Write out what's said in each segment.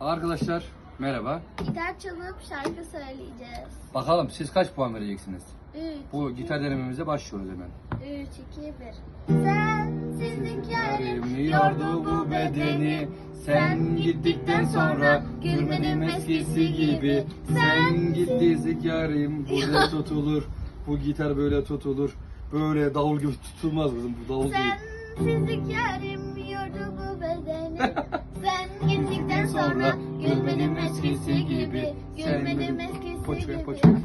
Arkadaşlar merhaba. Gitar çalıp şarkı söyleyeceğiz. Bakalım siz kaç puan vereceksiniz? 3, Bu gitar denememize başlıyoruz hemen. 3, 2, 1. Sensizlik yarim yordu bu bedeni. Sen gittikten sonra gülmedim eskisi gibi. Sen gittiğiniz yarim böyle tutulur. Bu gitar böyle tutulur. Böyle davul gibi tutulmaz kızım bu davul değil. Sensizlik yarim yordu bu bedeni. eskisi gibi. Gülmedim eskisi gibi.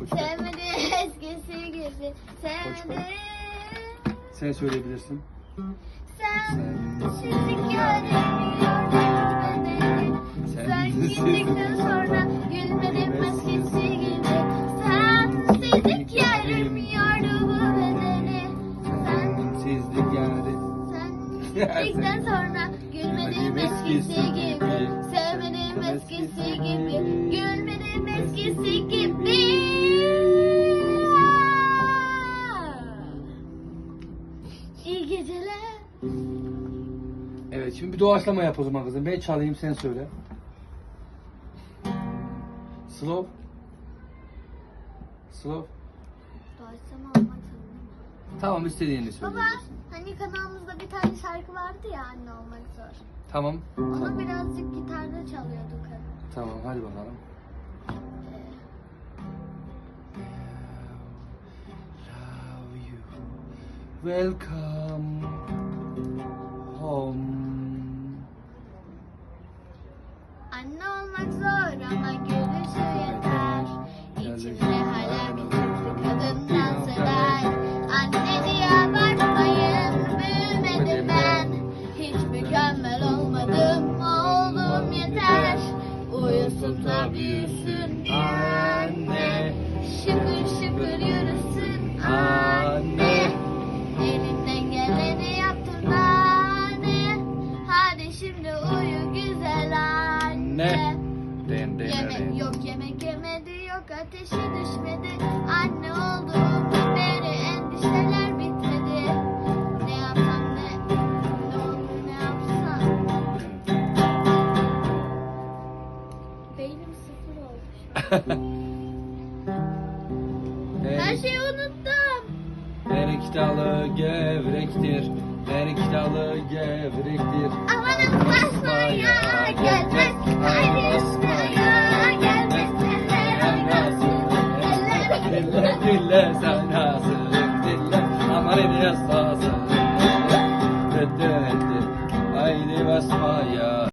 Sevmedim eskisi gibi. Sevmedim. Sen söyleyebilirsin. Yordu bu bedeni. Sen gittikten sonra gülmedim eskisi gibi. Sensizlik yarim yordu bu bedeni. Sen Sensizlik yani. sen gittikten sonra gülmedim eskisi gibi. Sevmedim eskisi gibi. Gülmedim eskisi gibi. İyi geceler. Evet şimdi bir doğaçlama yap o zaman kızım. Ben çalayım sen söyle. Slow. Slow. Doğaçlama olmak. Tamam istediğini Baba söyleyebilirsin. hani kanalımızda bir tane şarkı vardı ya anne olmak zor. Tamam. Onu birazcık gitarda çalıyorduk. Tamam hadi bakalım. Love you. Welcome home. Anne olmak zor ama gülüşü yeter. İçimde hala mükemmel olmadım, oldum yeter. Uyusun da büyüsün anne. Şıkır şıkır yürüsün anne. Elinden geleni yaptın anne. Hadi şimdi uyu güzel anne. Yemek yok yemek yemedi yok ateşi düşmedi. Anne Beynim sıfır oldu Her şeyi unuttum. Erik dalı gevrektir. Erik dalı gevrektir. Amanın basmaya gelmez. Hayır ismaya gelmez. Eller oynasın. Eller Dille dille sen nasıl dille. Aman İlyas lazım. Dedi dedi. Haydi basmaya.